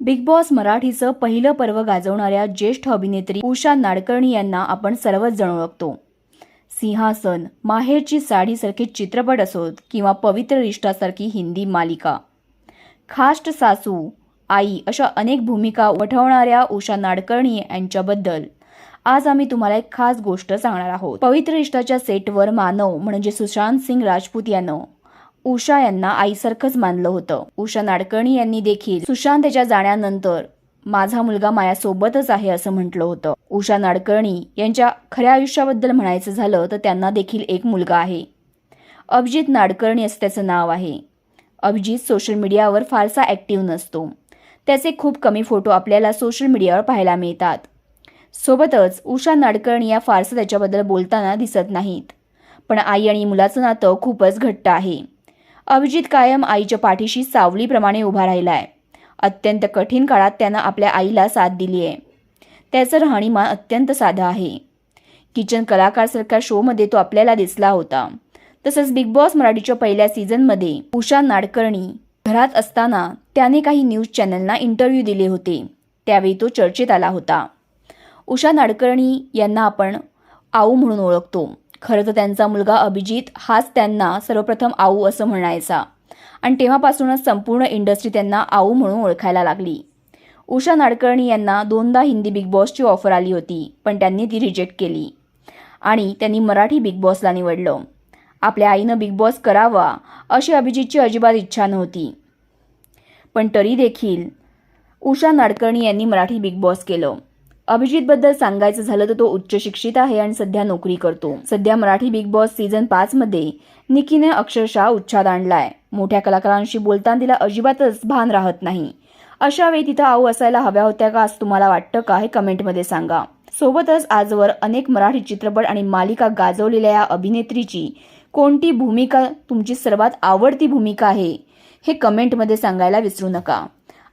Big boss मराठीचं पहिलं पर्व गाजवणाऱ्या ज्येष्ठ अभिनेत्री उषा नाडकर्णी यांना आपण सर्वच जण ओळखतो. सिंहासन माहेरची साडीसारखे चित्रपट असोत किंवा पवित्र रिष्टासारखी हिंदी मालिका. खाष्ट सासू आई अशा अनेक भूमिका वठवणाऱ्या उषा नाडकर्णी यांच्याबद्दल आज आम्ही तुम्हाला एक खास गोष्ट सांगणार आहोत. पवित्र रिष्टाच्या सेटवर मानव म्हणजे सुशांत सिंग राजपूत यानं उषा यांना आईसारखंच मानलं होतं. उषा नाडकर्णी यांनी देखील सुशांत याच्या जाण्यानंतर माझा मुलगा माझ्यासोबतच आहे असं म्हटलं होतं. उषा नाडकर्णी यांच्या खऱ्या आयुष्याबद्दल म्हणायचं झालं तर त्यांना देखील एक मुलगा आहे. अभिजित नाडकर्णी असं त्याचं नाव आहे. अभिजित सोशल मीडियावर फारसा ॲक्टिव्ह नसतो. त्याचे खूप कमी फोटो आपल्याला सोशल मीडियावर पाहायला मिळतात. सोबतच उषा नाडकर्णी या फारसं त्याच्याबद्दल बोलताना दिसत नाहीत. पण आई आणि मुलाचं नातं खूपच घट्ट आहे. अभिजित कायम आईच्या पाठीशी सावलीप्रमाणे उभा राहिलाय. अत्यंत कठीण काळात त्यानं आपल्या आईला साथ दिली आहे. त्याचं राहणीमान अत्यंत साधं आहे. किचन कलाकारसारख्या शोमध्ये तो आपल्याला दिसला होता. तसंच बिग बॉस मराठीच्या पहिल्या सीझनमध्ये उषा नाडकर्णी घरात असताना त्याने काही न्यूज चॅनलना इंटरव्ह्यू दिले होते. त्यावेळी तो चर्चेत आला होता. उषा नाडकर्णी यांना आपण आऊ म्हणून ओळखतो. खरं तर त्यांचा मुलगा अभिजित हाच त्यांना सर्वप्रथम आऊ असं म्हणायचा. आणि तेव्हापासूनच संपूर्ण इंडस्ट्री त्यांना आऊ म्हणून ओळखायला लागली. उषा नाडकर्णी यांना दोनदा हिंदी बिग बॉसची ऑफर आली होती पण त्यांनी ती रिजेक्ट केली. आणि त्यांनी मराठी बिग बॉसला निवडलं. आपल्या आईनं बिग बॉस करावा अशी अभिजितची अजिबात इच्छा नव्हती. पण तरी देखील उषा नाडकर्णी यांनी मराठी बिग बॉस केलं. अभिजितबद्दल सांगायचं झालं तर तो उच्च शिक्षित आहे आणि सध्या नोकरी करतो. सध्या मराठी बिग बॉस सीझन पाच मध्ये निकीने अक्षरशः उच्छाद आणलाय. मोठ्या कलाकारांशी बोलताना तिला अजिबातच भान राहत नाही. अशा वेळी तिथं आऊ असायला हव्या होत्या का असं तुम्हाला वाटतं का हे कमेंटमध्ये सांगा. सोबतच आजवर अनेक मराठी चित्रपट आणि मालिका गाजवलेल्या या अभिनेत्रीची कोणती भूमिका तुमची सर्वात आवडती भूमिका आहे हे कमेंटमध्ये सांगायला विसरू नका.